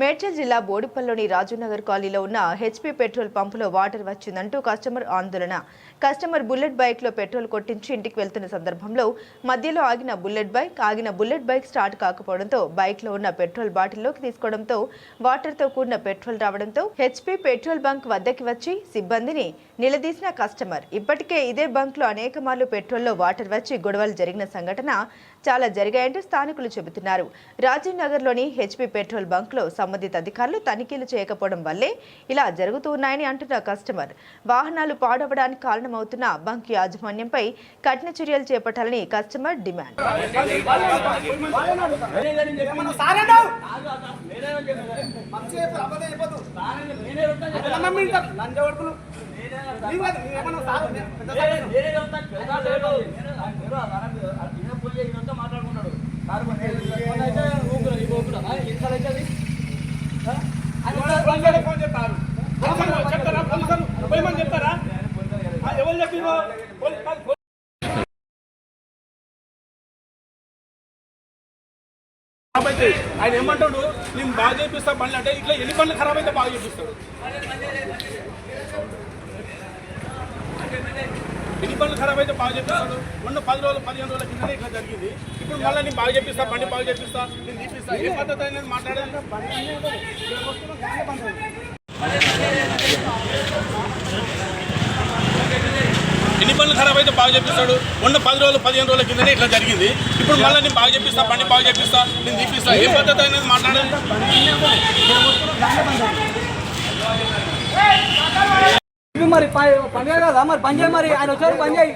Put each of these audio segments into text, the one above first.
మేడ్చల్ జిల్లా బోడిపల్లిలోని రాజునగర్ కాలనీలో ఉన్న హెచ్పీ పెట్రోల్ పంపులో వాటర్ వచ్చిందంటూ కస్టమర్ ఆందోళన. కస్టమర్ బుల్లెట్ బైక్లో పెట్రోల్ కొట్టించి ఇంటికి వెళ్తున్న సందర్భంలో మధ్యలో ఆగిన బుల్లెట్ బైక్ ఆగిన బుల్లెట్ బైక్ స్టార్ట్ కాకపోవడంతో బైక్లో ఉన్న పెట్రోల్ బాటిల్లోకి తీసుకోవడంతో వాటర్తో కూడిన పెట్రోల్ రావడంతో హెచ్పీ పెట్రోల్ బంక్ వద్దకి వచ్చి సిబ్బందిని నిలదీసిన కస్టమర్. ఇప్పటికే ఇదే బంక్లో అనేక మార్లు పెట్రోల్లో వాటర్ వచ్చి గొడవలు జరిగిన సంఘటన చాలా జరిగాయంటూ స్థానికులు చెబుతున్నారు. రాజీవ్ నగర్లోని హెచ్పీ పెట్రోల్ బంక్లో సంబంధిత అధికారులు తనిఖీలు చేయకపోవడం వల్లే ఇలా జరుగుతూ ఉన్నాయని అంటున్న కస్టమర్. వాహనాలు పాడవడానికి కారణమవుతున్న బంక్ యాజమాన్యంపై కఠిన చర్యలు చేపట్టాలని కస్టమర్ డిమాండ్. చెప్తారా? చెప్పిరో అయితే ఆయన ఏమంటాడు? నేను బాగా చేపిస్తా బండ్లు అంటే ఇట్లా ఎన్ని బండ్లు ఖరాబ్ అయితే బాగా చేపిస్తాడు. పనులు ఖరాబ్ అయితే బాగా చెప్పిస్తాడు మొన్న పది రోజులు పదిహేను రోజుల కింద ఇట్లా జరిగింది. ఇప్పుడు మళ్ళీ నేను బాగా చెప్పిస్తా బండి బాగా చెప్పిస్తా నేను తీపిస్తా. ఏ పద్ధతి అనేది మాట్లాడాలి ఎన్ని పనులు ఖరాబ్ అయితే బాగా చెప్పిస్తాడు మొన్న పది రోజులు పదిహేను రోజుల కిందనే ఇట్లా జరిగింది. ఇప్పుడు మళ్ళీ నేను బాగా చెప్పిస్తా బండి బాగా చెప్పిస్తా నేను తీపిస్తా. ఏ పద్ధతి అనేది మాట్లాడాలి మరి పండుగ కదా మరి? పని చేయి మరి. ఆయన వచ్చారు పని చేయి.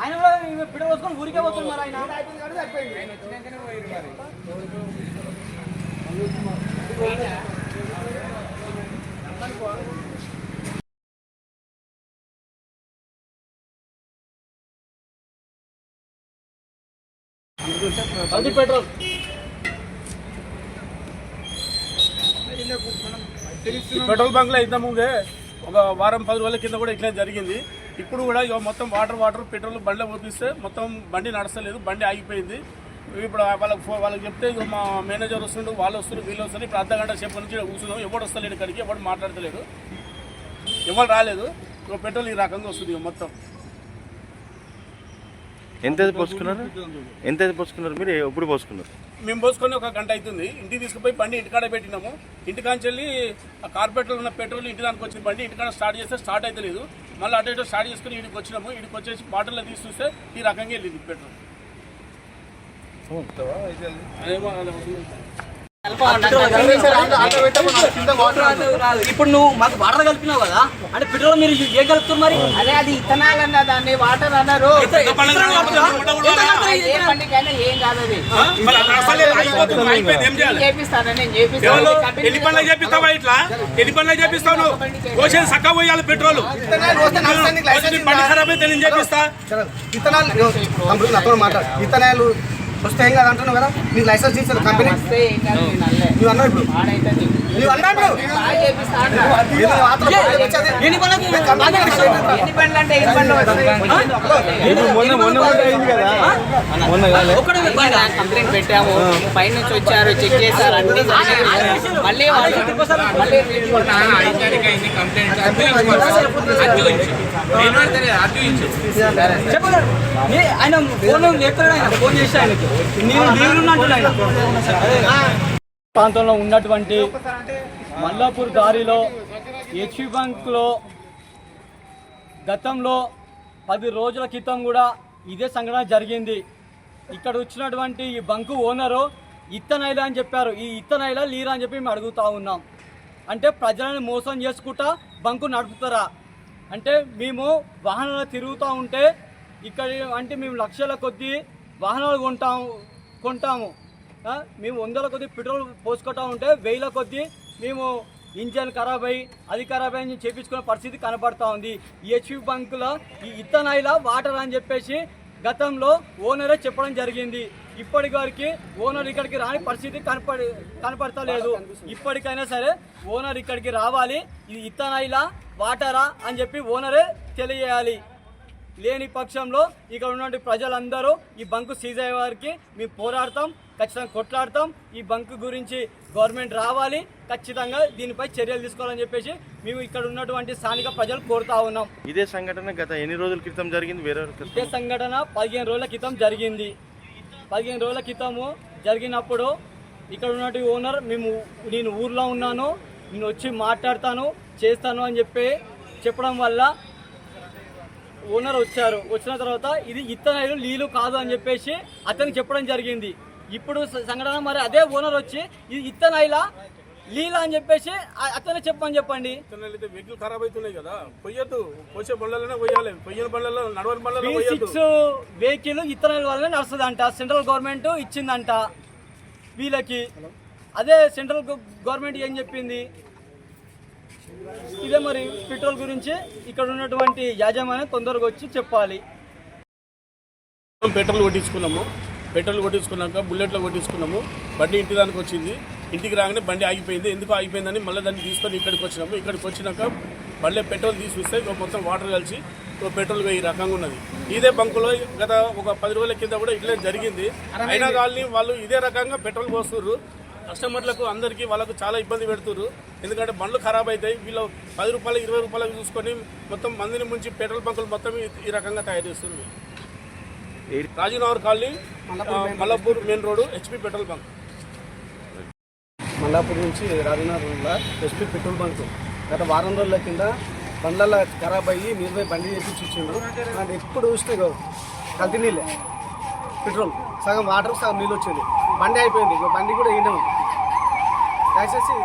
ఆయన కూడా పిడ పోసుకొని ఊరికే పోతుంది మరి ఆయన. అది పెట్రోల్. పెట్రోల్ బంక్లో ఇంత ముందే ఒక వారం పది రోజుల కింద కూడా ఇట్లా జరిగింది. ఇప్పుడు కూడా ఇక మొత్తం వాటర్ వాటర్ పెట్రోల్ బండ్లో పోపిస్తే మొత్తం బండి నడస్తలేదు బండి ఆగిపోయింది. ఇప్పుడు వాళ్ళకి ఫో- వాళ్ళకి చెప్తే ఇక మా మేనేజర్ వస్తుండు వాళ్ళు వస్తున్నారు వీళ్ళు వస్తున్నారు ఇప్పుడు అర్ధ గంట సేపు నుంచి కూర్చున్నాం ఎవడు వస్తలేడు ఇక్కడికి ఎవడు మాట్లాడతలేడు. ఎవరు రాలేదు ఇక పెట్రోల్ ఈ రకంగా వస్తుంది ఇక మొత్తం. ఎంత పోసుకున్నారు? ఎంత పోసుకున్నారు మీరు? ఎప్పుడు పోసుకున్నారు? మేము పోసుకొని ఒక గంట అవుతుంది. ఇంటికి తీసుకుపోయి బండి ఇంటికాడ పెట్టినాము. ఇంటికాంచి వెళ్ళి ఆ కార్పెట్లో ఉన్న పెట్రోల్ ఇంటి దానికి వచ్చిన బండి. ఇంటికాడ స్టార్ట్ చేస్తే స్టార్ట్ అయితే లేదు మళ్ళీ అటు ఇటు స్టార్ట్ చేసుకుని ఇంటికి వచ్చినాము. ఇంటికి వచ్చేసి బాటిల్లో తీసి చూస్తే ఈ రకంగా వెళ్ళింది పెట్రోల్. ఇప్పుడు నువ్వు మాకు వాటర్ కలిపినావు కదా? అంటే పెట్రోల్ మీరు ఏం కలుపుతారు మరి? అదే అది ఇథనాల్ అన్న దాన్ని వాటర్ అన్నారు? ఏ కాదు అది. ఎన్ని పనులు చేపిస్తావా ఇట్లా? ఎన్ని పనులు చేపిస్తావు పోసేది చక్కగా పోయాలి పెట్రోల్. ఖరాబ్ అయితే నేను చేపిస్తా. ఇథనాలు వస్తే ఏం కాదు అంటున్నావు కదా నీకు లైసెన్స్ తీసుకోదు కంపెనీ నువ్వు అన్నావు ఇప్పుడు నువ్వు కంప్లైంట్ పెట్టాము పైన నుంచి వచ్చారు చెక్ చేశారు అన్ని. మళ్ళీ ఆయన ఫోన్ ఆయన ఫోన్ చేసి ఆయనకి ప్రాంతంలో ఉన్నటువంటి మల్లాపూర్ దారిలో హెచ్పి బ్యాంక్లో గతంలో పది రోజుల క్రితం కూడా ఇదే సంఘటన జరిగింది. ఇక్కడ వచ్చినటువంటి ఈ బంకు ఓనరు ఇత్తనైలా అని చెప్పారు. ఈ ఇత్తనైలా లీరా అని చెప్పి మేము అడుగుతూ ఉన్నాం. అంటే ప్రజలను మోసం చేసుకుంటా బంకు నడుపుతారా? అంటే మేము వాహనాలు తిరుగుతూ ఉంటే ఇక్కడ అంటే మేము లక్షల కొద్దీ వాహనాలు కొంటాము. కొంటాము మేము వందల కొద్దీ పెట్రోల్ పోసుకుంటా ఉంటే వేల కొద్దీ మేము ఇంజన్ ఖరాబ్ అయ్యి అది ఖరాబ్ అయ్యి చేపించుకునే పరిస్థితి కనబడతా ఉంది. ఈ హెచ్పి బంకులో ఈ ఇత్తనాయిల వాటర్ అని చెప్పేసి గతంలో ఓనరే చెప్పడం జరిగింది. ఇప్పటి వరకు ఓనర్ ఇక్కడికి రాని పరిస్థితి కనపడి కనపడతలేదు. ఇప్పటికైనా సరే ఓనర్ ఇక్కడికి రావాలి. ఇది ఇత్తనాయిలా వాటరా అని చెప్పి ఓనరే తెలియజేయాలి. లేని పక్షంలో ఇక్కడ ఉన్నటువంటి ప్రజలందరూ ఈ బంకు సీజ్ అయ్యే వారికి మేము పోరాడతాం ఖచ్చితంగా కొట్లాడతాం. ఈ బంకు గురించి గవర్నమెంట్ రావాలి ఖచ్చితంగా దీనిపై చర్యలు తీసుకోవాలని చెప్పేసి మేము ఇక్కడ ఉన్నటువంటి స్థానిక ప్రజలు కోరుతా ఉన్నాం. ఇదే సంఘటన గత ఎన్ని రోజుల క్రితం జరిగింది? వేరే ఇదే సంఘటన పదిహేను రోజుల క్రితం జరిగింది. పదిహేను రోజుల క్రితము జరిగినప్పుడు ఇక్కడ ఉన్నటువంటి ఓనర్ మేము నేను ఊర్లో ఉన్నాను నేను వచ్చి మాట్లాడతాను చేస్తాను అని చెప్పి చెప్పడం వల్ల ఓనర్ వచ్చారు. వచ్చిన తర్వాత ఇది ఇత్తనాయిలు నీళ్ళు కాదు అని చెప్పేసి అతనికి చెప్పడం జరిగింది. ఇప్పుడు సంఘటన మరి అదే ఓనర్ వచ్చి ఇది ఇత్తనాయిల లీల అని చెప్పేసి అతనే చెప్పమని చెప్పండి. వెహికల్ ఖరాబ్ అవుతున్నాయి కదా పొయ్యొద్దు పోసే బండ్లలోనే పోయాలి పొయ్యని బండ్లలో నడవని బండ్లలో సిక్స్ వెహికల్ ఇతరుల వల్లనే నడుస్తుందంట. సెంట్రల్ గవర్నమెంట్ ఇచ్చిందంట వీళ్ళకి. అదే సెంట్రల్ గవ- గవర్నమెంట్ ఏం చెప్పింది? ఇదే మరి పెట్రోల్ గురించి ఇక్కడ ఉన్నటువంటి యాజమాన్యం తొందరగా వచ్చి చెప్పాలి. పెట్రోల్ కొట్టించుకున్నాము. పెట్రోల్ కొట్టించుకున్నాక బుల్లెట్లో కొట్టించుకున్నాము. బండి ఇంటి దానికి వచ్చింది. ఇంటికి రాగానే బండి ఆగిపోయింది. ఎందుకు ఆగిపోయిందని మళ్ళీ దాన్ని తీసుకొని ఇక్కడికి వచ్చినాము. ఇక్కడికి వచ్చినాక మళ్ళీ పెట్రోల్ తీసుకొస్తే ఇక మొత్తం వాటర్ కలిసి పెట్రోల్ ఈ రకంగా ఉన్నది. ఇదే బంకులో గత ఒక పది రోజుల కింద కూడా ఇట్లే జరిగింది. అయినా కానీ వాళ్ళు ఇదే రకంగా పెట్రోల్ పోస్తున్నారు కస్టమర్లకు అందరికీ వాళ్ళకు చాలా ఇబ్బంది పెడుతున్నారు ఎందుకంటే బండ్లు ఖరాబ్ అవుతాయి వీళ్ళు పది రూపాయలు ఇరవై రూపాయలకు చూసుకొని మొత్తం మందిని ముంచి పెట్రోల్ బంకులు మొత్తం ఈ- రకంగా తయారు చేస్తుంది. Rajinagar colony Mallapur main road. HP petrol bunk. Mallapur నుంచి రాజనగర్లో ఎస్పీ పెట్రోల్ బంక్. గత వారం రోజుల కింద బండ్ల ఖరాబ్ అయ్యి మీద పోయి బండి చేపించి ఇచ్చిండు అండ్ ఎప్పుడు చూస్తే కల్తీ నీళ్ళే. పెట్రోల్ సగం వాటర్ సగం నీళ్ళు వచ్చేది. బండి అయిపోయింది. బండి కూడా ఉంది దయచేసి